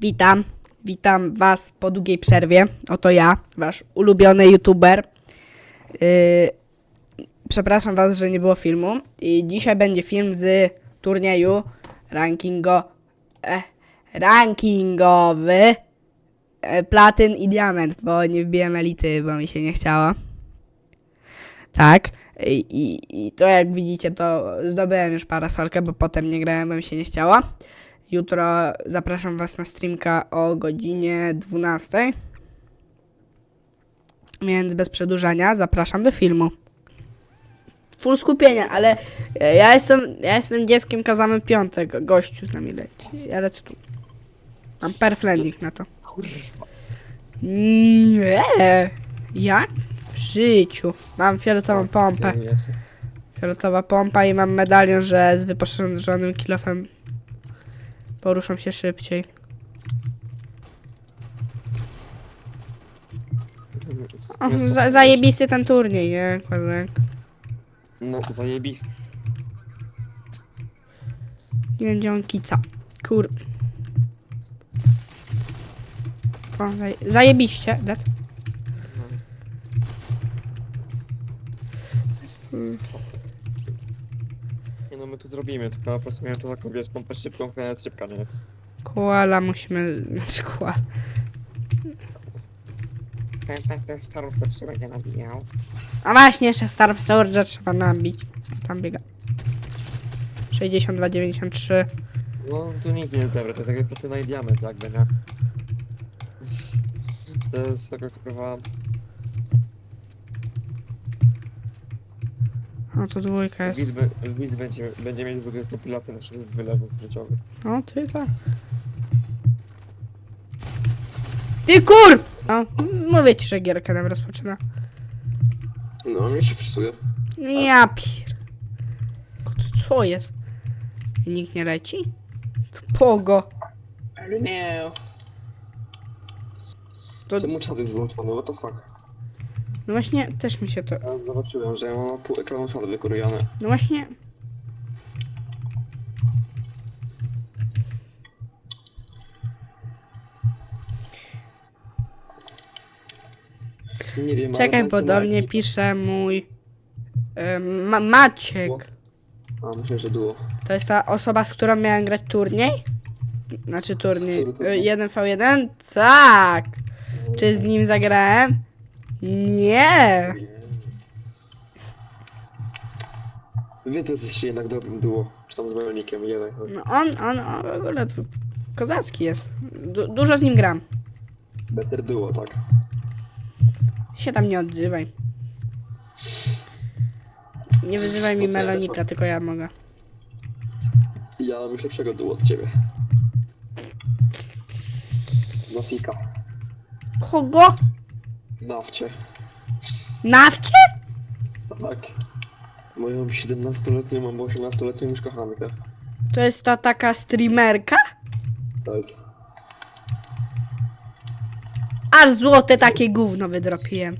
Witam. Witam Was po długiej przerwie. Oto ja, Wasz ulubiony YouTuber. Yy, przepraszam Was, że nie było filmu. I dzisiaj będzie film z turnieju rankingo, e, rankingowy e, Platyn i Diament, bo nie wbiłem elity, bo mi się nie chciało. Tak. I, i, I to jak widzicie, to zdobyłem już parasolkę, bo potem nie grałem, bo mi się nie chciało. Jutro zapraszam Was na streamka o godzinie 12. Więc bez przedłużania zapraszam do filmu. Full skupienia, ale e, ja jestem, ja jestem dzieckiem Kazamy Piątek. Gościu z nami leci. Ja lecę tu. Mam perf landing na to. Nie. Jak? W życiu. Mam fioletową pompę. Fioletowa pompa i mam medalion, że z wyposażonym kilofem poruszam się szybciej. O, za, zajebisty ten turniej, nie? Kładek. No, zajebisty. Nie wiem gdzie on kica. Kur... O, zaj zajebiście, dead. Nie no, my tu zrobimy, tylko po prostu miałem to zakopiać pompę szybką, koniec szybka nie jest. Koala musimy... Znaczy koala. Pamiętaj, ten starą serce będzie nabijał. A właśnie, jeszcze Star Soldier trzeba nabić. Tam biega. 62, 93. No, tu nic nie jest dobre, to jest jakby platyna i diament, jakby, nie? To jest taka kurwa... O, to dwójka jest. Widz, be- widz będzie, będzie mieć w ogóle kompilację naszych wylewów życiowych. O, ty tak. Ty kur! O, mówię ci, że gierka nam rozpoczyna. No, mi się wpisuje. Ja pier... Co- Co jest? I nikt nie leci? Pogo. Ale nie. To, Czemu czat jest włączony? What the fuck? No właśnie, też mi się to... Ja zobaczyłem, że ja mam pół ekranu czat wykurujony. No właśnie... Nie wiem, Czekaj, ale bo do mnie pisze mój... Ma Maciek. A, myślę, że duo. To jest ta osoba, z którą miałem grać turniej? Znaczy turniej. Który turniej? y, 1v1? Tak! Czy z nim zagrałem? Nie! Wy to jesteście jednak dobrym duo. Czy tam z Melonikiem, jeden. No on, on, on w ogóle to kozacki jest. Du dużo z nim gram. Better duo, tak. Się tam nie odzywaj. Nie wyzywaj mi Melonika, tylko ja mogę. Ja mam już lepszego duo od ciebie. Nafika. Kogo? Nawcie. Nawcie? Tak. Moją 17-letnią, mam 18-letnią już kochankę. To jest ta taka streamerka? Tak. Aż złote takie gówno wydropiłem.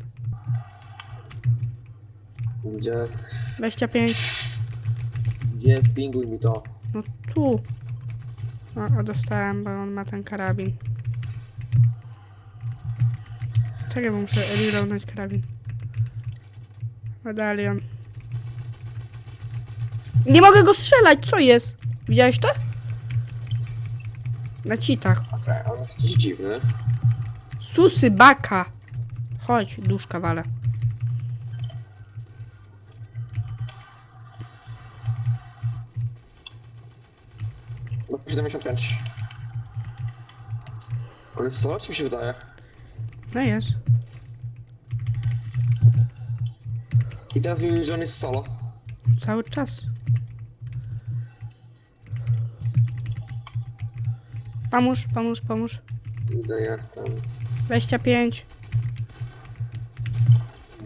Gdzie? 25. Gdzie? Spinguj mi to. No tu. O, o, dostałem, bo on ma ten karabin. Czekaj, bo muszę reloadnąć karabin. Medalion. Nie mogę go strzelać, co jest? Widziałeś to? Na citach. Okej, on jest jakiś dziwny. Susy, baka. Chodź, duszka wale. No 75. On jest czy mi się wydaje? No jest. I teraz mówisz, że on jest solo. Cały czas. Pomóż, pomóż, pomóż. Idę, jestem. 25.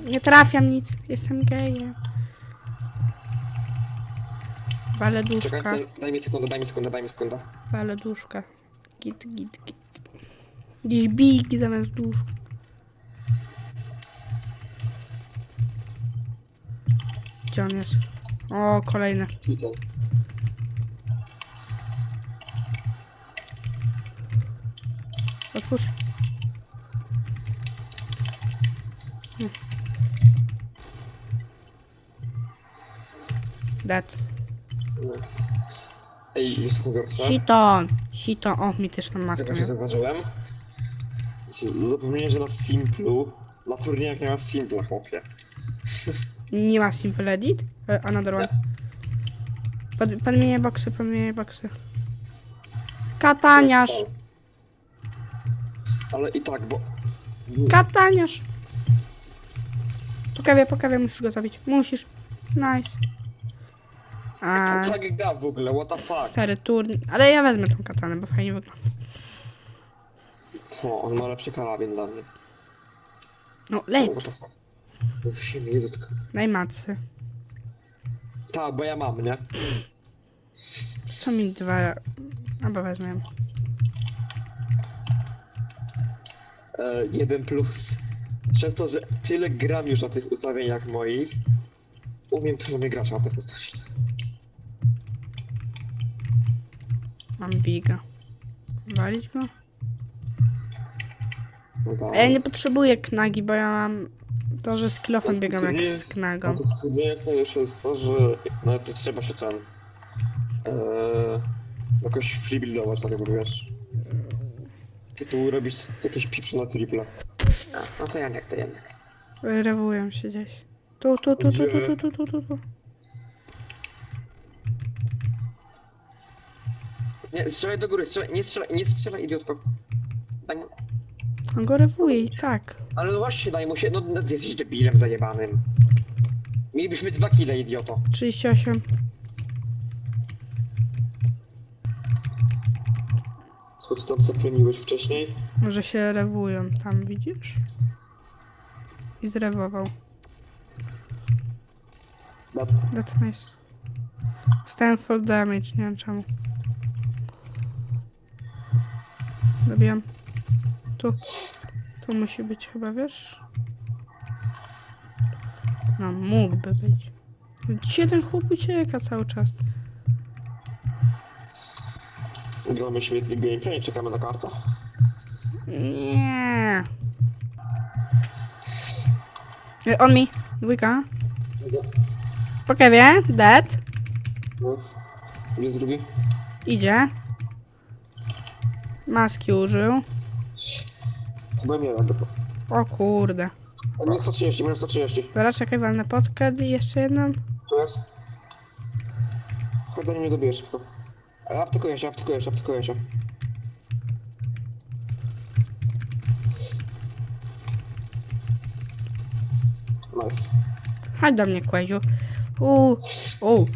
Nie trafiam nic. Jestem gejem. Wale Czekaj, duszka. daj, daj mi sekundę, daj mi sekundę, daj mi sekundę. Wale duszka. Git, git, git. Gdzieś bijki zamiast dusz. Gdzie on jest? O, kolejne. Tutaj. Otwórz. Dead. Ej? Siton! Siton! O, mi też na miał. zauważyłem? Zapomniałem, że na Simplu, na turniejach nie ma Simpla, chłopie. Nie ma simple edit? E, Another one. Pod, podmienię boksy, podmienię boksy. Kataniarz! Ale i tak, bo... Kataniarz! Po kawie, po kawie musisz go zabić. Musisz. Nice. A, To tak gra w ogóle, what the fuck? stary turn. Ale ja wezmę tą katanę, bo fajnie wygląda. O, on ma lepszy karabin dla mnie. No, lej, What the fuck? Jezu, tylko... daj macy. Tak, bo ja mam, nie? Co mi dwa... Albo wezmę. E, jeden plus. Przez to, że tyle gram już na tych ustawieniach moich, umiem przynajmniej grać na tych ustawieniach. Mam biga. Walić go? No tak. A ja nie potrzebuję knagi, bo ja mam to, że z kilofem biegam jak z Na knagą. tych turniejach najlepsze jest to, że nawet nie trzeba się ten... E, jakoś freebuildować, tak jakby wiesz. Tytuł robisz jakieś pipsze na triple. A, no to ja nie chcę jednak. Rewują się gdzieś. Tu, tu, tu, tu, tu, tu, tu, tu, tu, tu. Nie, strzelaj do góry, strzelaj, nie strzelaj, nie strzelaj, idiotko. Daj mu... On go rewuje i tak. Ale no właśnie, daj mu się, no, no jesteś debilem zajebanym. Mielibyśmy dwa kile, idioto. 38. Co ty tam zapleniłeś wcześniej? Może się rewują tam, widzisz? I zrewował. No, That's nice. Stand full damage, nie wiem czemu. Zabijam. Tu. Tu musi być chyba, wiesz? No, mógłby być. Dzisiaj ten chłop ucieka cały czas. gramy świetny gameplay, czekamy na kartę. Nie. E, On mi. Dwójka. Po kewie. Dead. Yes. Jest drugi? Idzie. Maski użył. Chyba nie, jakby to. O kurde. On jest 130, minus 130. Dobra, czekaj, walnę podkę i jeszcze jedną. Tu jest. Chodź, zanim mnie dobijesz szybko. E, Aptykuję się, aptykuję się, aptykuję się. Nice. Chodź do mnie, Kłeziu. U, u.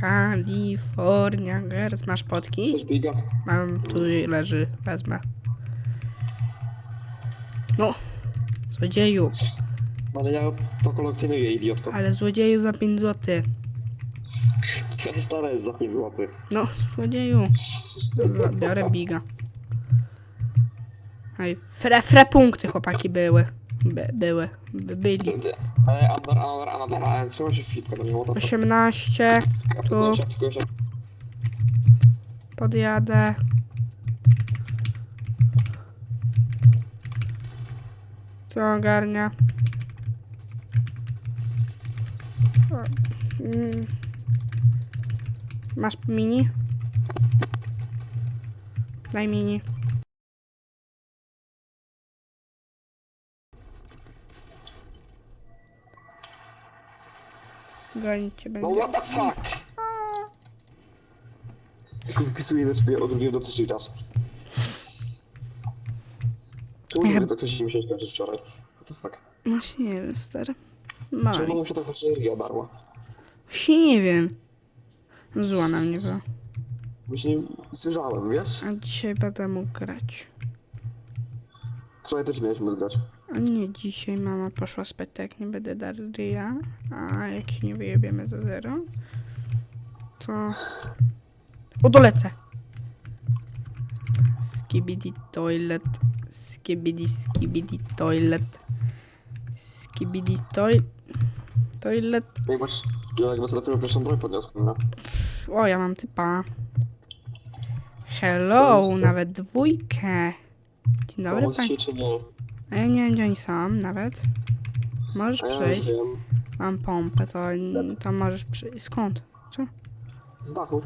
California Girls. Masz potki? Coś biga. Mam, tu leży, wezmę. No. Złodzieju. Ale ja to kolekcjonuję, idiotko. Ale złodzieju za 5 zł. Stare jest za 5 zł. No, złodzieju. Biorę biga. Ej, fre, fre punkty chłopaki były. By, były. By, byli. E, Andor, Andor, Andor, Andor, trzymaj się fitka za nim, 18. Aptykuję się, aptykuję się. Podjadę. To ogarnia. O, mm. Masz mini? Daj mini. Gonić cię No będzie. what the fuck? Tylko wypisuję do ciebie od drugiego do trzeciej raz. Czemu Ja- nie tak coś mi się skończy wczoraj? What the fuck? Właśnie nie wiem, stary. Czemu Maj. mu się tak bateria darła? Właśnie nie wiem. Zła na mnie była. Właśnie słyszałem, wiesz? A dzisiaj będę mógł grać. Wczoraj też mieliśmy zgrać. A nie, dzisiaj mama poszła spać, tak jak nie będę Daria. A jak się nie wyjebiemy za zero, to... O, dolecę! Skibidi toilet. Skibidi, skibidi toilet. Skibidi toilet. Toilet. Jak masz, ja jakby to dopiero pierwszą broń podniosłem, no. O, ja mam typa. Hello, nawet dwójkę. Dzień dobry, Pomóc panie. ci czy nie? A ja nie wiem, gdzie oni są, nawet. Możesz A ja przyjść. wiem. Mam pompę, to, to możesz przyjść. Skąd? Z dachu.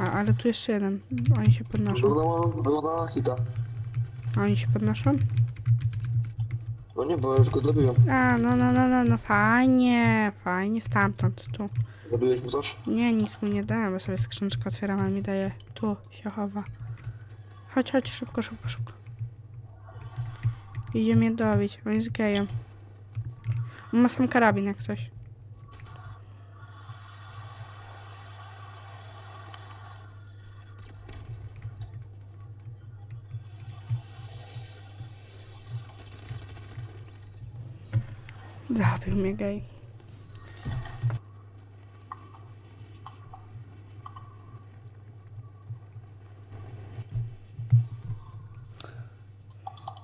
A, ale tu jeszcze jeden. Oni się podnoszą. Wyglądała, wyglądała na hita. A oni się podnoszą? No nie, bo ja już go dobiłem. A, no, no, no, no, no, fajnie, fajnie, stamtąd, tu. Zabiłeś mu coś? Nie, nic mu nie dałem, bo sobie skrzyneczkę otwieram, a mi daje. Tu się chowa. Chodź, chodź, szybko, szybko, szybko. Idzie mnie dobić, on jest gejem. On ma sam karabin jak coś. Zabił mnie gej.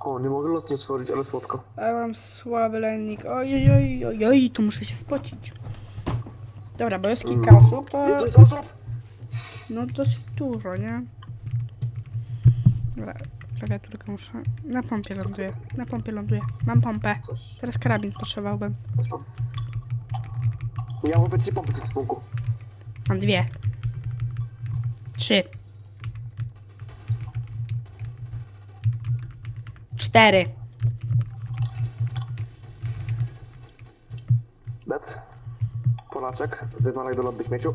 O, nie mogę lotnie stworzyć, ale słodko. A ja mam słaby lennik. Oj, oj, oj, oj, tu muszę się spocić. Dobra, bo jest kilka Mm. osób, to Jest osób? no dosyć dużo, nie? Dobra, klawiaturkę muszę... Na pompie ląduję, na pompie ląduję. Mam pompę. Coś, Teraz karabin potrzebowałbym. coś mam. Ja mam trzy pompy w. Mam dwie. Trzy. Cztery. Bet. Polaczek. Wywalaj do lobby śmieciu.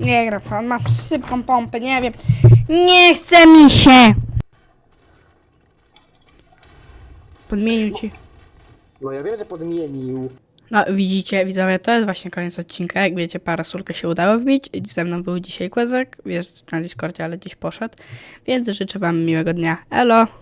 Nie gra on ma szybką pompę, nie wiem. Nie chce mi się! Podmienił ci. No ja wiem, że podmienił. No widzicie, widzowie, to jest właśnie koniec odcinka. Jak wiecie, parasolkę się udało wbić. Ze mną był dzisiaj Kłezek, jest na Discordzie, ale gdzieś poszedł. Więc życzę wam miłego dnia. Elo!